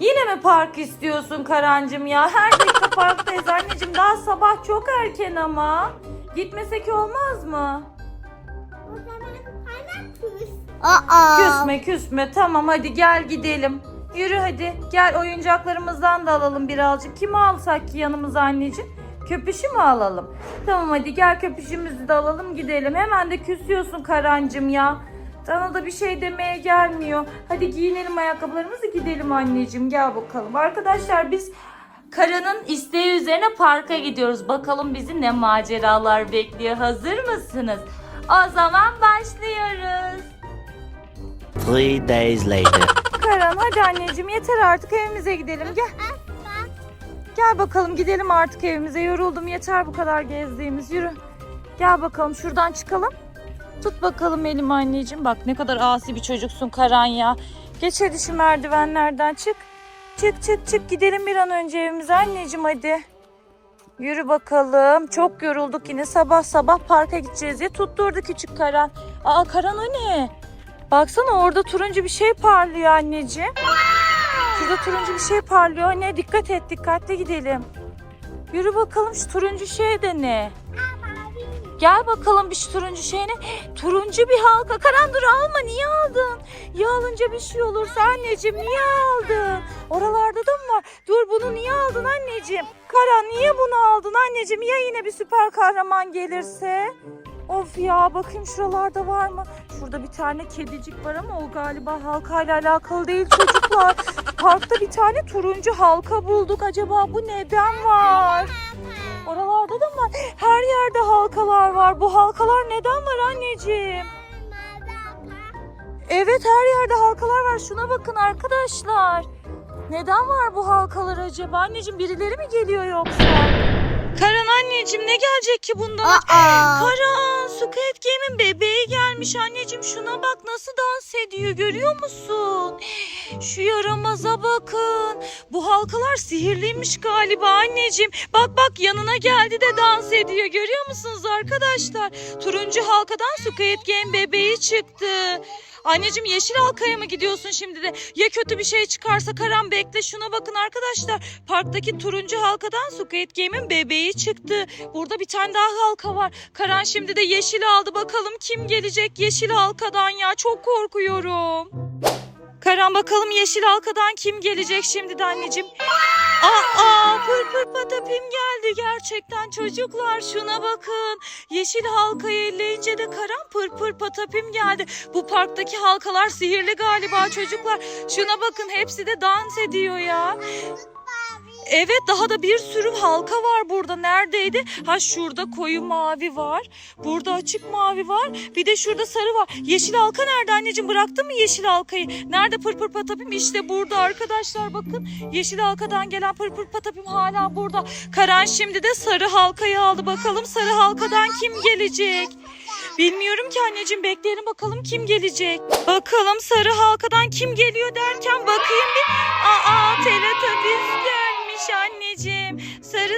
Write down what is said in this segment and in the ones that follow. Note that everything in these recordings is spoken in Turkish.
Yine mi park istiyorsun Karancım ya? Her dakika parktayız anneciğim. Daha sabah çok erken ama. Gitmesek olmaz mı? O zaman bana küs. Aa. Küsme küsme. Tamam hadi gel gidelim. Yürü hadi. Gel oyuncaklarımızdan da alalım birazcık. Kimi alsak ki yanımıza anneciğim? Köpüşü mü alalım? Tamam hadi gel köpüşümüzü de alalım gidelim. Hemen de küsüyorsun Karancım ya. Sana da bir şey demeye gelmiyor. Hadi giyinelim ayakkabılarımızı gidelim anneciğim. Gel bakalım. Arkadaşlar biz Kara'nın isteği üzerine parka gidiyoruz. Bakalım bizi ne maceralar bekliyor. Hazır mısınız? O zaman başlıyoruz. Three days later. Karan hadi anneciğim yeter artık evimize gidelim. Gel. Gel bakalım gidelim artık evimize. Yoruldum yeter bu kadar gezdiğimiz. Yürü. Gel bakalım şuradan çıkalım. Tut bakalım elimi anneciğim. Bak ne kadar asi bir çocuksun Karan ya. Geç hadi şu merdivenlerden çık. Çık çık çık gidelim bir an önce evimize anneciğim hadi. Yürü bakalım. Çok yorulduk yine sabah sabah parka gideceğiz diye tutturdu küçük Karan. Aa Karan o ne? Baksana orada turuncu bir şey parlıyor anneciğim. Şurada turuncu bir şey parlıyor. Ne? Dikkat et dikkatli gidelim. Yürü bakalım şu turuncu şey de ne? Gel bakalım bir şu turuncu şey ne? Turuncu bir halka. Karan dur alma niye aldın? Ya alınca bir şey olursa anneciğim niye aldın? Oralarda da mı var? Dur bunu niye aldın anneciğim? Karan niye bunu aldın anneciğim? Ya yine bir süper kahraman gelirse? Of ya bakayım şuralarda var mı? Şurada bir tane kedicik var ama o galiba halkayla alakalı değil çocuklar. Parkta bir tane turuncu halka bulduk. Acaba bu neden var? Oralarda da mı var? Her yerde halkalar var. Bu halkalar neden var anneciğim? Evet her yerde halkalar var. Şuna bakın arkadaşlar. Neden var bu halkalar acaba? Anneciğim birileri mi geliyor yoksa? Karan anneciğim ne gelecek ki bundan? Aa. Karan, Squid Game'in bebeği gelmiş anneciğim. Şuna bak nasıl dans ediyor görüyor musun? Şu yaramaza bakın. Bu halkalar sihirliymiş galiba anneciğim. Bak bak yanına geldi de dans ediyor. Görüyor musunuz arkadaşlar? Turuncu halkadan Squid Game bebeği çıktı. Anneciğim yeşil halkaya mı gidiyorsun şimdi de? Ya kötü bir şey çıkarsa Karan bekle şuna bakın arkadaşlar. Parktaki turuncu halkadan Squid Game'in bebeği çıktı. Burada bir tane daha halka var. Karan şimdi de yeşil aldı. Bakalım kim gelecek yeşil halkadan ya? Çok korkuyorum. Karan bakalım yeşil halkadan kim gelecek şimdi de anneciğim? Aa, pır pır patapim geldi gerçekten çocuklar şuna bakın. Yeşil halkayı elleyince de Karan pır pır patapim geldi. Bu parktaki halkalar sihirli galiba çocuklar. Şuna bakın hepsi de dans ediyor ya. Evet daha da bir sürü halka var burada. Neredeydi? Ha şurada koyu mavi var. Burada açık mavi var. Bir de şurada sarı var. Yeşil halka nerede anneciğim? Bıraktın mı yeşil halkayı? Nerede pır pır patapim? İşte burada arkadaşlar bakın. Yeşil halkadan gelen pır pır patapim hala burada. Karan şimdi de sarı halkayı aldı. Bakalım sarı halkadan kim gelecek? Bilmiyorum ki anneciğim bekleyelim bakalım kim gelecek. Bakalım sarı halkadan kim geliyor derken bakayım bir. Aa Teletubbies gelmiş anneciğim.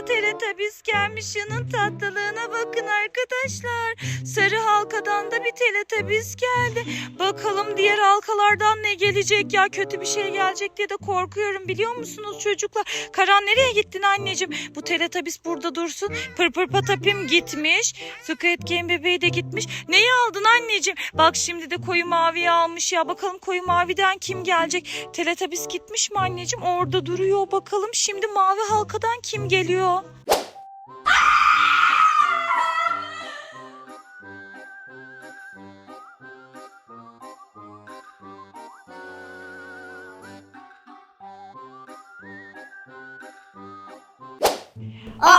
Sarı Teletubbies gelmiş şunun tatlılığına bakın arkadaşlar. Sarı halkadan da bir Teletubbies geldi. Bakalım diğer halkalardan ne gelecek ya kötü bir şey gelecek diye de korkuyorum biliyor musunuz çocuklar? Karan nereye gittin anneciğim? Bu Teletubbies burada dursun. Pır pır patapim gitmiş. Squid Game bebeği de gitmiş. Neyi aldın anneciğim? Bak şimdi de koyu maviyi almış ya. Bakalım koyu maviden kim gelecek? Teletubbies gitmiş mi anneciğim? Orada duruyor. Bakalım şimdi mavi halkadan kim geliyor? Aa,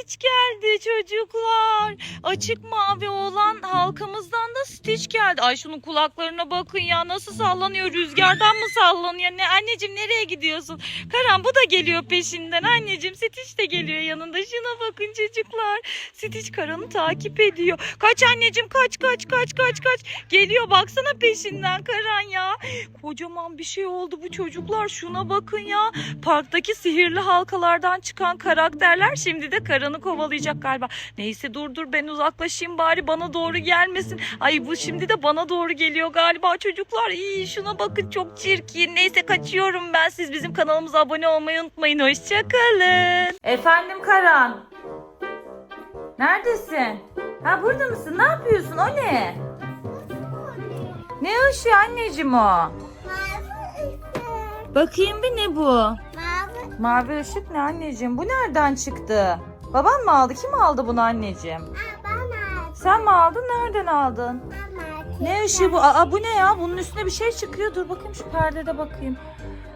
Stitch geldi çocuklar. Açık mavi olan halkamızdan da Stitch geldi. Ay şunun kulaklarına bakın ya nasıl sallanıyor. Rüzgardan mı sallanıyor? Ne anneciğim nereye gidiyorsun? Karan bu da geliyor peşinden. Anneciğim Stitch de geliyor yanında. Şuna bakın çocuklar. Stitch Karan'ı takip ediyor. Kaç anneciğim kaç kaç kaç kaç kaç. Geliyor baksana peşinden Karan ya. Kocaman bir şey oldu bu çocuklar. Şuna bakın ya. Parktaki sihirli halkalardan çıkan karakterler şimdi de Karan'ın Karan'ı kovalayacak galiba. Neyse dur dur ben uzaklaşayım bari bana doğru gelmesin. Ay bu şimdi de bana doğru geliyor galiba çocuklar. İyi şuna bakın çok çirkin. Neyse kaçıyorum ben. Siz bizim kanalımıza abone olmayı unutmayın. Hoşçakalın. Efendim Karan. Neredesin? Ha burada mısın? Ne yapıyorsun? O ne? Ne ışığı anneciğim o? Mavi ışık. Bakayım bir ne bu? Mavi. Mavi ışık ne anneciğim? Bu nereden çıktı? Baban mı aldı? Kim aldı bunu anneciğim? Aa, bana. Sen mi aldın? Nereden aldın? Bana. Ne ışığı bu? Aa bu ne ya? Bunun üstüne bir şey çıkıyor. Dur bakayım şu perdede bakayım.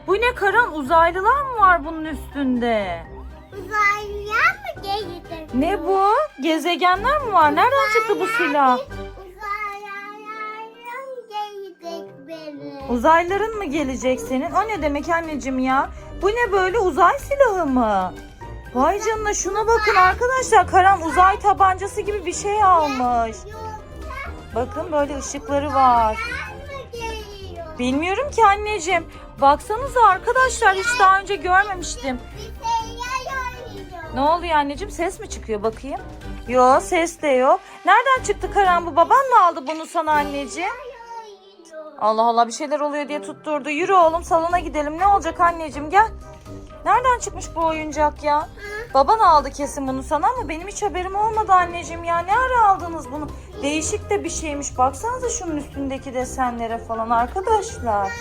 Bu ne Karan? Uzaylılar mı var bunun üstünde? Uzaylıya mı geldi? Ne bu? Gezegenler mi var? Nereden çıktı bu silah? Uzaylıların gelecek beni. Uzaylıların mı gelecek senin? O ne demek anneciğim ya? Bu ne böyle uzay silahı mı? Vay canına şuna bakın arkadaşlar. Karan uzay tabancası gibi bir şey almış. Bakın böyle ışıkları var. Bilmiyorum ki anneciğim. Baksanıza arkadaşlar hiç daha önce görmemiştim. Ne oluyor anneciğim? Ses mi çıkıyor bakayım? Yo ses de yok. Nereden çıktı Karan bu? Baban mı aldı bunu sana anneciğim? Allah Allah bir şeyler oluyor diye tutturdu. Yürü oğlum salona gidelim. Ne olacak anneciğim gel. Nereden çıkmış bu oyuncak ya? Baban aldı kesin bunu sana ama benim hiç haberim olmadı anneciğim ya. Ne ara aldınız bunu? Değişik de bir şeymiş. Baksanıza şunun üstündeki desenlere falan arkadaşlar.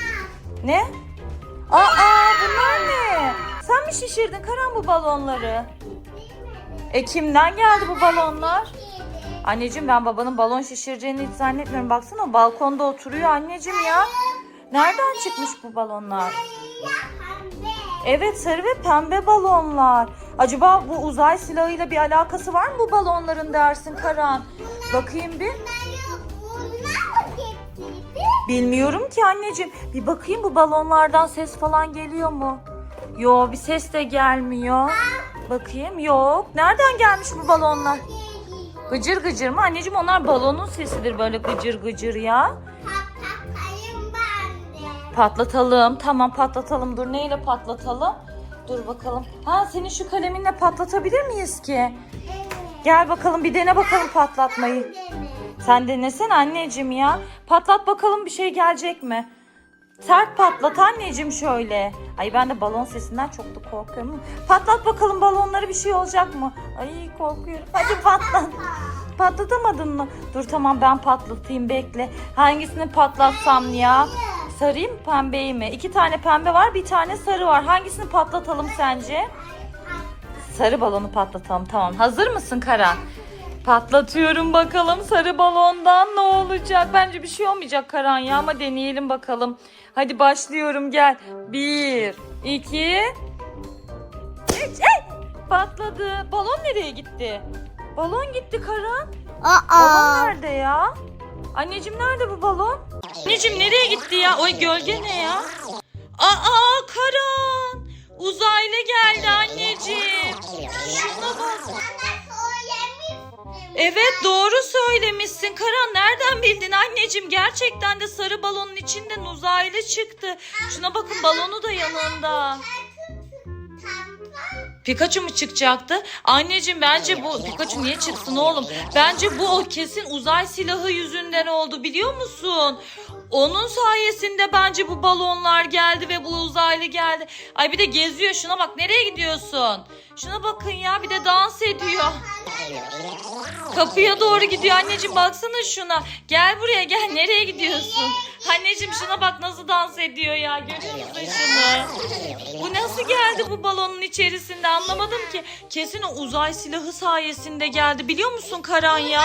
Ne? Aa bunlar ne? Sen mi şişirdin Karan bu balonları? E kimden geldi bu balonlar? Anneciğim ben babanın balon şişireceğini hiç zannetmiyorum. Baksana balkonda oturuyor anneciğim ya. Nereden çıkmış bu balonlar? Evet sarı ve pembe balonlar. Acaba bu uzay silahıyla bir alakası var mı bu balonların dersin Karan? Bakayım bir. Bilmiyorum ki anneciğim. Bir bakayım bu balonlardan ses falan geliyor mu? Yo bir ses de gelmiyor. Bakayım yok. Nereden gelmiş bu balonlar? Gıcır gıcır mı? Anneciğim onlar balonun sesidir böyle gıcır gıcır ya. Patlatalım. Tamam patlatalım. Dur neyle patlatalım? Dur bakalım. Ha senin şu kaleminle patlatabilir miyiz ki? Evet. Gel bakalım bir dene bakalım patlatmayı. Sen denesene anneciğim ya. Patlat bakalım bir şey gelecek mi? Sert patlat anneciğim şöyle. Ay ben de balon sesinden çok da korkuyorum. Patlat bakalım balonları bir şey olacak mı? Ay korkuyorum. Hadi patlat. Patlatamadın mı? Dur tamam ben patlatayım bekle. Hangisini patlatsam ya? Sarıyı mı pembeyi mi? İki tane pembe var bir tane sarı var. Hangisini patlatalım sence? Sarı balonu patlatalım tamam. Hazır mısın Karan? Patlatıyorum bakalım sarı balondan ne olacak? Bence bir şey olmayacak Karan ya ama deneyelim bakalım. Hadi başlıyorum gel. Bir, iki, üç. Ey! Patladı. Balon nereye gitti? Balon gitti Karan. Balon nerede ya? Anneciğim nerede bu balon? Anneciğim nereye gitti ya? Oy gölge ne ya? Aa Karan. Uzaylı geldi anneciğim. Şuna bak. Evet doğru söylemişsin. Karan nereden bildin anneciğim? Gerçekten de sarı balonun içinden uzaylı çıktı. Şuna bakın balonu da yanında. Pikachu mu çıkacaktı? Anneciğim bence bu Pikachu niye çıksın oğlum? Bence bu o kesin uzay silahı yüzünden oldu biliyor musun? Onun sayesinde bence bu balonlar geldi ve bu uzaylı geldi. Ay bir de geziyor şuna bak nereye gidiyorsun? Şuna bakın ya bir de dans ediyor. Kapıya doğru gidiyor anneciğim baksana şuna. Gel buraya gel nereye gidiyorsun? Anneciğim şuna bak nasıl dans ediyor ya görüyor musun şunu? Bu nasıl geldi bu balonun içerisinde anlamadım ki. Kesin o uzay silahı sayesinde geldi biliyor musun Karan ya?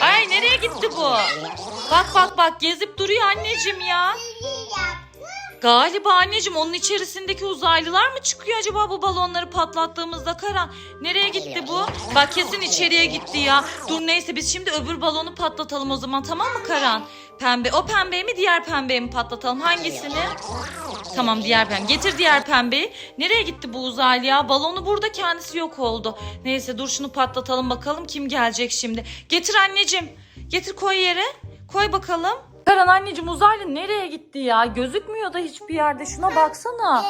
Ay nereye gitti bu? Bak bak bak gezip duruyor anneciğim ya. Galiba anneciğim onun içerisindeki uzaylılar mı çıkıyor acaba bu balonları patlattığımızda Karan? Nereye gitti bu? Bak kesin içeriye gitti ya. Dur neyse biz şimdi öbür balonu patlatalım o zaman tamam mı Karan? Pembe. O pembeyi mi diğer pembeyi mi patlatalım? Hangisini? Tamam diğer pembe. Getir diğer pembeyi. Nereye gitti bu uzaylı ya? Balonu burada kendisi yok oldu. Neyse dur şunu patlatalım bakalım kim gelecek şimdi. Getir anneciğim. Getir koy yere. Koy bakalım. Karan anneciğim uzaylı nereye gitti ya? Gözükmüyor da hiçbir yerde. Şuna baksana.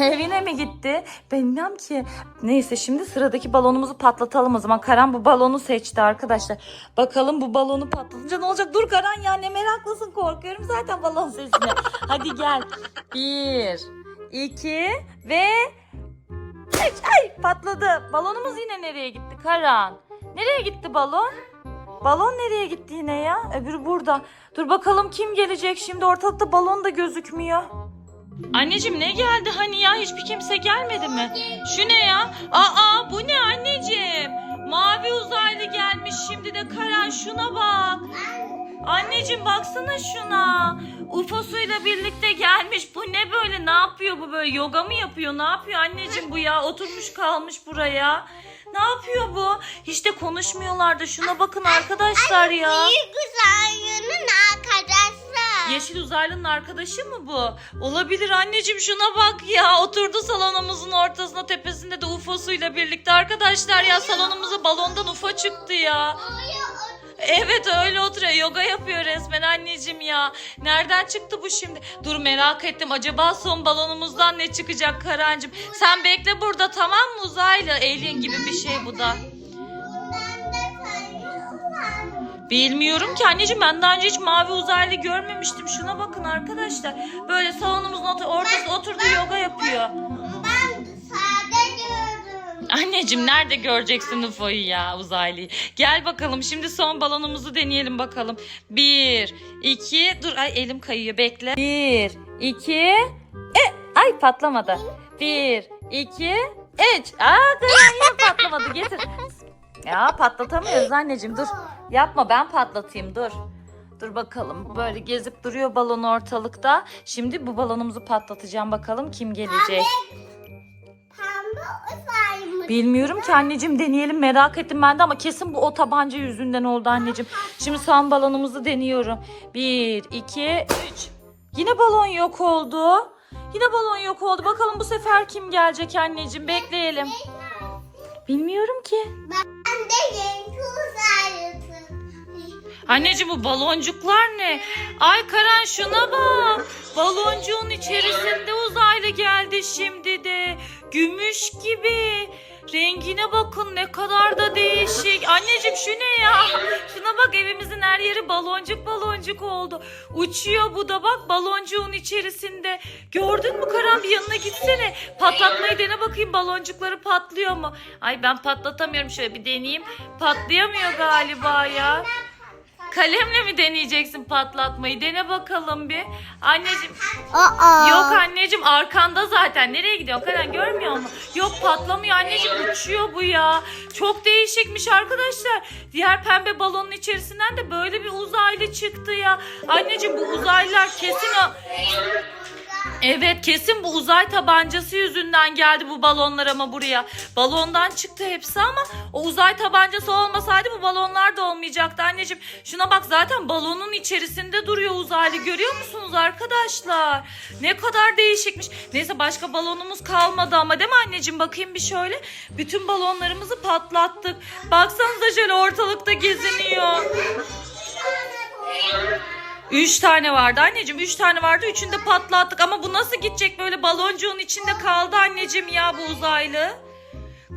Evine mi gitti? Bilmem ki. Neyse şimdi sıradaki balonumuzu patlatalım o zaman. Karan bu balonu seçti arkadaşlar. Bakalım bu balonu patlatınca ne olacak? Dur Karan ya ne meraklısın korkuyorum zaten balon sesine. Hadi gel. Bir, iki ve üç. Ay patladı. Balonumuz yine nereye gitti Karan? Nereye gitti balon? Balon nereye gitti yine ya? Öbürü burada. Dur bakalım kim gelecek şimdi ortalıkta balon da gözükmüyor. Anneciğim ne geldi hani ya hiçbir kimse gelmedi mi? Şu ne ya? Aa bu ne anneciğim? Mavi uzaylı gelmiş şimdi de Karan şuna bak. Anneciğim baksana şuna. UFO'suyla birlikte gelmiş. Bu ne böyle? Ne yapıyor bu böyle? Yoga mı yapıyor? Ne yapıyor anneciğim bu ya? Oturmuş kalmış buraya. Ne yapıyor bu? Hiç de konuşmuyorlardı. Şuna bakın arkadaşlar ya. Güzel yönün arkadaşlar. Yeşil uzaylının arkadaşı mı bu? Olabilir anneciğim şuna bak ya. Oturdu salonumuzun ortasına tepesinde de UFO'suyla birlikte arkadaşlar ya salonumuza balondan UFO çıktı ya. Evet öyle oturuyor. Yoga yapıyor resmen anneciğim ya. Nereden çıktı bu şimdi? Dur merak ettim. Acaba son balonumuzdan ne çıkacak Karancığım? Sen bekle burada tamam mı uzaylı? Alien gibi bir şey bu da. Bilmiyorum ki anneciğim ben daha önce hiç mavi uzaylı görmemiştim. Şuna bakın arkadaşlar. Böyle salonumuzun ort- ortası oturdu yoga yapıyor. Anneciğim nerede göreceksin UFO'yu ya uzaylıyı? Gel bakalım şimdi son balonumuzu deneyelim bakalım. Bir, iki, dur ay elim kayıyor bekle. Bir, iki, e, ay patlamadı. Bir, iki, üç. Aa yine patlamadı getir. Ya patlatamıyoruz anneciğim dur. Yapma ben patlatayım dur. Dur bakalım böyle gezip duruyor balon ortalıkta. Şimdi bu balonumuzu patlatacağım bakalım kim gelecek. Pembe Bilmiyorum ki anneciğim deneyelim merak ettim ben de ama kesin bu o tabanca yüzünden oldu anneciğim. Şimdi son balonumuzu deniyorum. Bir, iki, üç. Yine balon yok oldu. Yine balon yok oldu. Bakalım bu sefer kim gelecek anneciğim bekleyelim. Bilmiyorum ki. Ben de uzaylısın. Anneciğim bu baloncuklar ne? Ay Karan şuna bak. Baloncuğun içerisinde uzaylı geldi şimdi de. Gümüş gibi. Rengine bakın ne kadar da değişik. Anneciğim şu ne ya? Şuna bak evimizin her yeri baloncuk baloncuk oldu. Uçuyor bu da bak baloncuğun içerisinde. Gördün mü Karan bir yanına gitsene. Patlatmayı dene bakayım baloncukları patlıyor mu? Ay ben patlatamıyorum şöyle bir deneyeyim. Patlayamıyor galiba ya. Kalemle mi deneyeceksin patlatmayı? Dene bakalım bir. Anneciğim Aa. yok anneciğim arkanda zaten. Nereye gidiyor? Karan görmüyor mu? Yok patlamıyor anneciğim uçuyor bu ya. Çok değişikmiş arkadaşlar. Diğer pembe balonun içerisinden de böyle bir uzaylı çıktı ya. Anneciğim bu uzaylılar kesin o... Evet kesin bu uzay tabancası yüzünden geldi bu balonlar ama buraya. Balondan çıktı hepsi ama o uzay tabancası olmasaydı bu balonlar da olmayacaktı anneciğim. Şuna bak zaten balonun içerisinde duruyor uzaylı görüyor musunuz arkadaşlar? Ne kadar değişikmiş. Neyse başka balonumuz kalmadı ama değil mi anneciğim? Bakayım bir şöyle. Bütün balonlarımızı patlattık. Baksanıza şöyle ortalıkta geziniyor. Üç tane vardı anneciğim. Üç tane vardı. Üçünü de patlattık. Ama bu nasıl gidecek böyle baloncuğun içinde kaldı anneciğim ya bu uzaylı.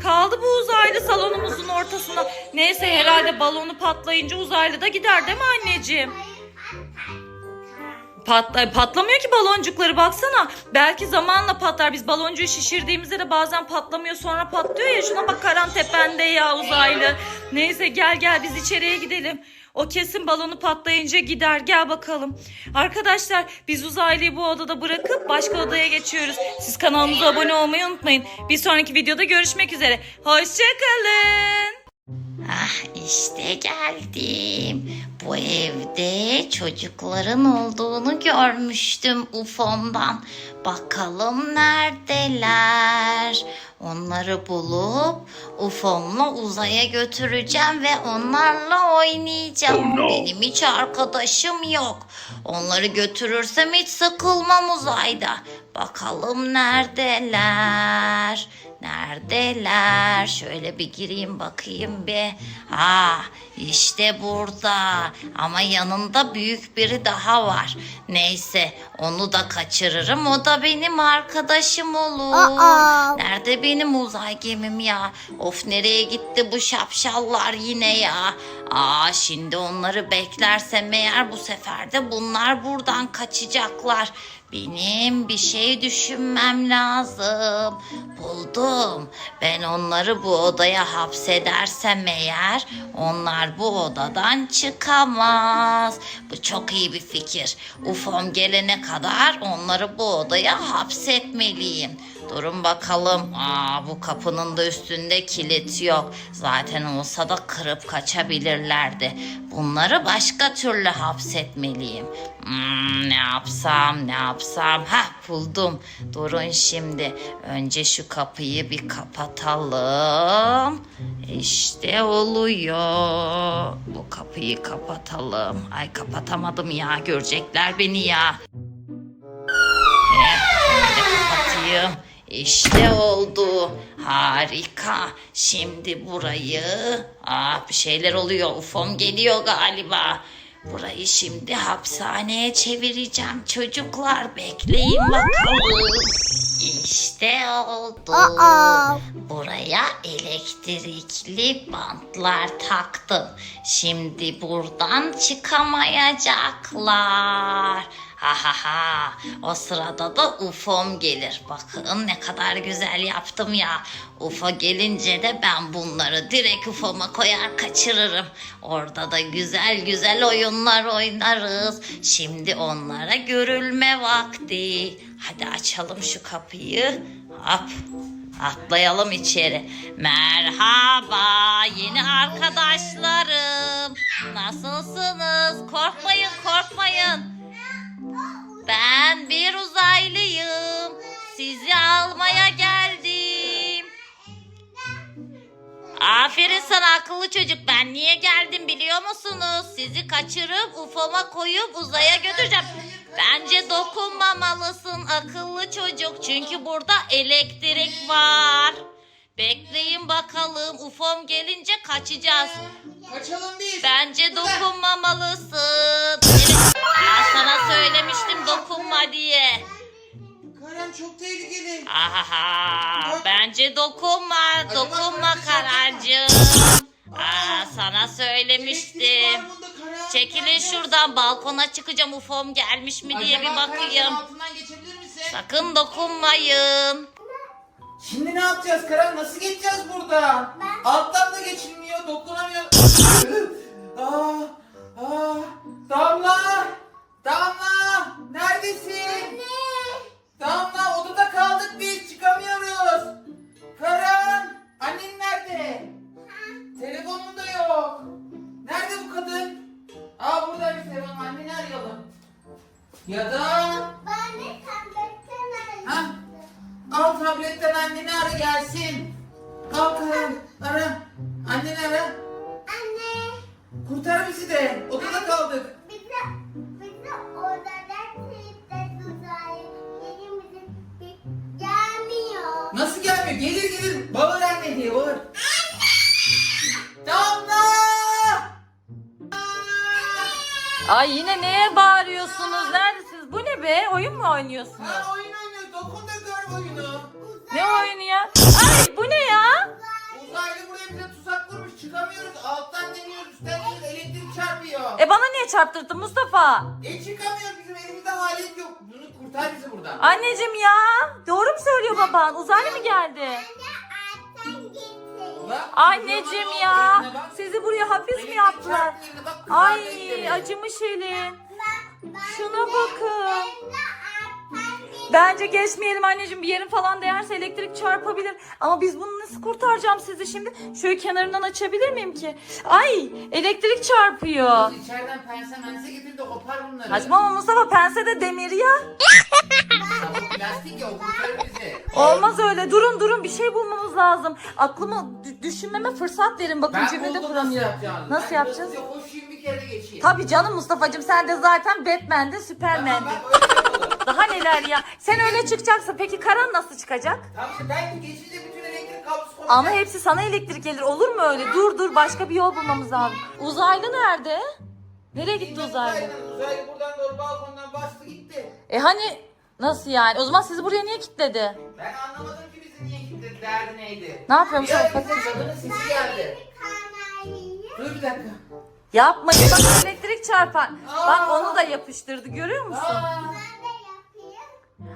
Kaldı bu uzaylı salonumuzun ortasında. Neyse herhalde balonu patlayınca uzaylı da gider değil mi anneciğim? Patla, patlamıyor ki baloncukları baksana. Belki zamanla patlar. Biz baloncuğu şişirdiğimizde de bazen patlamıyor sonra patlıyor ya. Şuna bak karan tepende ya uzaylı. Neyse gel gel biz içeriye gidelim. O kesin balonu patlayınca gider. Gel bakalım. Arkadaşlar biz uzaylıyı bu odada bırakıp başka odaya geçiyoruz. Siz kanalımıza abone olmayı unutmayın. Bir sonraki videoda görüşmek üzere. Hoşçakalın. Ah işte geldim. Bu evde çocukların olduğunu görmüştüm UFO'mdan. Bakalım neredeler? Onları bulup UFO'mla uzaya götüreceğim ve onlarla oynayacağım. Benim hiç arkadaşım yok. Onları götürürsem hiç sıkılmam uzayda. Bakalım neredeler? Neredeler? Şöyle bir gireyim bakayım bir. Ha, İşte burada. Ama yanında büyük biri daha var. Neyse onu da kaçırırım. O da benim arkadaşım olur. Aa. Nerede benim uzay gemim ya? Of nereye gitti bu şapşallar yine ya? Aa şimdi onları beklersem eğer bu sefer de bunlar buradan kaçacaklar. Benim bir şey düşünmem lazım. Buldum. Ben onları bu odaya hapsedersem eğer onlar bu odadan çıkamaz. Bu çok iyi bir fikir. UFO'm gelene kadar onları bu odaya hapsetmeliyim. Durun bakalım. Aa, bu kapının da üstünde kilit yok. Zaten olsa da kırıp kaçabilirlerdi. Bunları başka türlü hapsetmeliyim. Hmm, ne yapsam ne yapsam. Ha buldum. Durun şimdi. Önce şu kapıyı bir kapatalım. İşte oluyor. Bu kapıyı kapatalım. Ay kapatamadım ya. Görecekler beni ya. Eh, kapatayım. İşte oldu. Harika. Şimdi burayı... Aa, bir şeyler oluyor. UFO'm geliyor galiba. Burayı şimdi hapishaneye çevireceğim. Çocuklar bekleyin bakalım. İşte oldu. Aa. Buraya elektrikli bantlar taktım. Şimdi buradan çıkamayacaklar. Ha ha ha. O sırada da UFO'm gelir. Bakın ne kadar güzel yaptım ya. UFO gelince de ben bunları direkt UFO'ma koyar kaçırırım. Orada da güzel güzel oyunlar oynarız. Şimdi onlara görülme vakti. Hadi açalım şu kapıyı. Hop. Atlayalım içeri. Merhaba yeni arkadaşlarım. Nasılsınız? Korkmayın korkmayın. Ben bir uzaylıyım. Sizi almaya geldim. Aferin sana akıllı çocuk. Ben niye geldim biliyor musunuz? Sizi kaçırıp ufoma koyup uzaya götüreceğim. Bence dokunmamalısın akıllı çocuk. Çünkü burada elektrik var. Bekleyin bakalım. Ufom gelince kaçacağız. Kaçalım biz. Bence dokunmamalısın. Evet, ben sana söylemiştim dokunma diye. Karan çok tehlikeli. Aha, bence dokunma, dokunma Karancığım. Aa, sana söylemiştim. Çekilin şuradan balkona çıkacağım ufom gelmiş mi diye bir Acaba Karan, bakayım. altından geçebilir misin? Sakın dokunmayın. Şimdi ne yapacağız Karan? Nasıl geçeceğiz burada? Alttan da geçilmiyor, dokunamıyor. aa, aa, Damla! Damla! Neredesin? Damla odada kaldık biz çıkamıyoruz. Karan! Annen nerede? Telefonun da yok. Nerede bu kadın? Aa buradaymış telefon. Anneni arayalım. Ya da... Ben de Ha? Al tabletten anneni ara gelsin. Al Karan ara. Anneni ara. Anne. Kurtar bizi de. Odada kaldık. Bize, bize odadan kilitler uzay. Elimizin bir gelmiyor. Nasıl gelmiyor? Gelir gelir. Bağır anne diye bağır. Damla! Ay yine neye bağırıyorsunuz? Neredesiniz? Bu ne be? Oyun mu oynuyorsunuz? Ha oyun oynuyor. Ne oyunu ya? Ay bu ne ya? Uzaylı buraya bize tuzak kurmuş. Çıkamıyoruz. Alttan deniyoruz. Üstten deniyoruz. Elektrik çarpıyor. E bana niye çarptırttın Mustafa? E çıkamıyoruz. Bizim elimizde alet yok. Bunu kurtar bizi buradan. Anneciğim ya. Doğru mu söylüyor baban? Uzaylı mı geldi? Bak, Anneciğim ya. bak. Sizi buraya hapis mi Elektrik yaptılar? çarptı yerine bak, kızardı Ay elleri. acımış elin. Şuna bakın. Bence geçmeyelim anneciğim. Bir yerin falan değerse elektrik çarpabilir. Ama biz bunu nasıl kurtaracağım sizi şimdi? Şöyle kenarından açabilir miyim ki? Ay elektrik çarpıyor. Kız içeriden pense mense getir de kopar bunları. Saçmalama Mustafa pense de demir ya. Plastik ya o kurtarır bizi. Olmaz öyle. Durun durun bir şey bulmamız lazım. Aklımı dü- düşünmeme fırsat verin. Bakın Ben cümlede buldum nasıl kuramıyorum. yapacağını. Nasıl Ben yapacağız? hızlıca koşayım bir kere geçeyim. Tabii canım Mustafa'cığım sen de zaten Batman'de Tamam Superman'de. bak öyle yapalım. Daha neler ya. Sen öyle çıkacaksın. Peki Karan nasıl çıkacak? Tamam işte belki geçince bütün elektrik kabus koyacak. Ama hepsi sana elektrik gelir. Olur mu öyle? Dur dur başka bir yol bulmamız lazım. Uzaylı nerede? Nereye gitti uzaylı? Uzaylı buradan doğru balkondan bastı gitti. E hani nasıl yani? O zaman sizi buraya niye kilitledi? Ben anlamadım ki bizi niye kilitledi. Derdi neydi? Ne yapıyormuş? Ya Bak- bize kadının sesi geldi. Dur bir dakika. Yapmayın bak elektrik çarpan. Bak onu da yapıştırdı görüyor musun? Aa, Ben.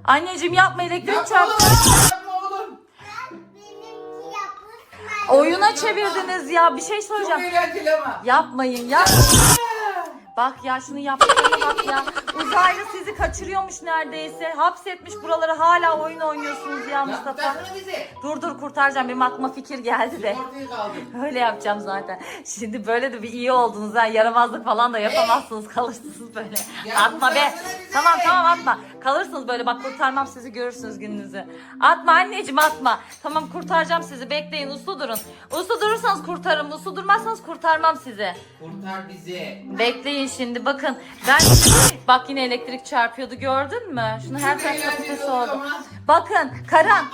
Anneciğim yapma elektrik çarptı. Oyuna çevirdiniz ya bir şey Çok söyleyeceğim. eğlenceli ama. Yapmayın ya. Bak ya şunu yaptığına bak ya. Uzaylı sizi kaçırıyormuş neredeyse. Hapsetmiş buraları hala oyun oynuyorsunuz ya Mustafa. Bizi. Dur dur kurtaracağım benim aklıma fikir geldi de. Ortaya kaldık. Öyle yapacağım zaten. Şimdi böyle de bir iyi oldunuz ha. Yaramazlık falan da yapamazsınız. Kalırsınız böyle. Ya atma be. kurtarsana bizi. Tamam tamam atma. Kalırsınız böyle bak kurtarmam sizi görürsünüz gününüzü. Atma anneciğim atma. Tamam kurtaracağım sizi. Bekleyin uslu durun. Uslu durursanız kurtarırım. Uslu durmazsanız kurtarmam sizi. Kurtar bizi. Bekleyin şimdi bakın. Ben bak yine elektrik çarpıyordu gördün mü? Şunu her Çok taraf eğlenceli patates oldu. Bakın Karan.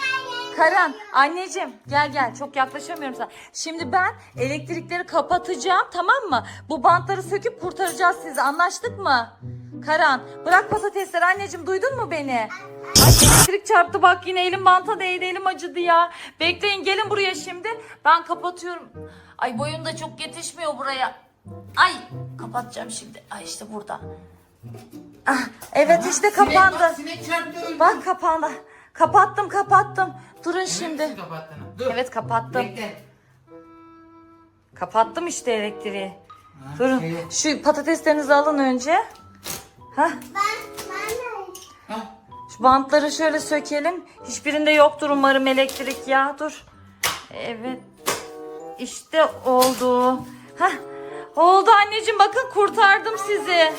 Karan anneciğim gel gel çok yaklaşamıyorum sana. Şimdi ben elektrikleri kapatacağım tamam mı? Bu bantları söküp kurtaracağız sizi anlaştık mı? Karan bırak patatesleri anneciğim duydun mu beni? Ay elektrik çarptı bak yine elim banta değdi elim acıdı ya. Bekleyin gelin buraya şimdi. Ben kapatıyorum. Ay boyun da çok yetişmiyor buraya. Ay kapatacağım şimdi. Ay işte burada. Ah, evet işte Sinek- kapandı. bak, Sinek çarptı öldü. Bak kapandı. Kapattım kapattım. Durun şimdi. Dur. Evet kapattım. Bekle. Kapattım işte elektriği. Ha, Durun. şey- Şu patateslerinizi alın önce. Hah. Ben, ben de. Ha, Şu bantları şöyle sökelim. Hiçbirinde yoktur umarım elektrik ya. Dur. Evet. İşte oldu. Hah. Oldu anneciğim bakın kurtardım sizi.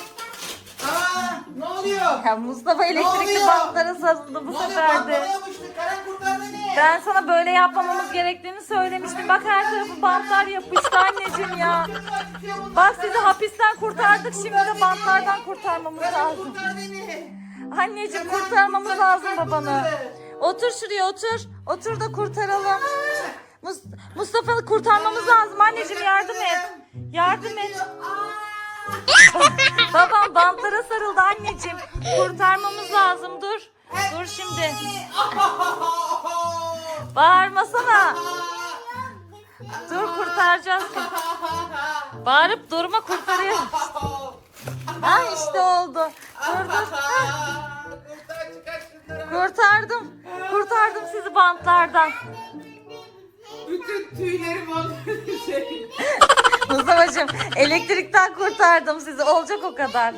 Aa, ne oluyor? Ya Mustafa elektrikli oluyor? bantlara sarıldı bu ne oluyor? sefer de. Patlamaya yapıştı. Karan kurtardı ne? Ben sana böyle yapmamamız gerektiğini söylemiştim. Bak her tarafı bantlar yapıştı anneciğim ya. Bak sizi hapisten kurtardık. Şimdi de bantlardan kurtarmamız Karan lazım. kurtar beni. Anneciğim kurtarmamız lazım babanı. Otur şuraya otur. Otur da kurtaralım. Mus- Mustafa'yı kurtarmamız lazım. Anneciğim yardım et. Yardım et. Babam bantlara sarıldı anneciğim. Kurtarmamız lazım. Dur. Dur şimdi. Bağırmasana. Dur kurtaracağız. Bağırıp durma kurtarıyor. Ha işte oldu. Dur dur. Kurtardım. Kurtardım sizi bantlardan. Bütün tüylerim oldu. Mustafa'cığım elektrikten kurtardım sizi. Olacak o kadar.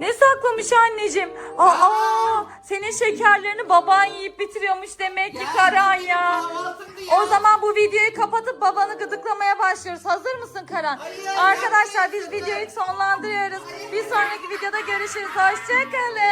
Ne saklamış anneciğim? Aa, senin şekerlerini baban yiyip bitiriyormuş demek ki Karan ya. O zaman bu videoyu kapatıp babanı gıdıklamaya başlıyoruz. Hazır mısın Karan? Hayır. Arkadaşlar biz videoyu sonlandırıyoruz. Bir sonraki videoda görüşürüz. Hoşçakalın.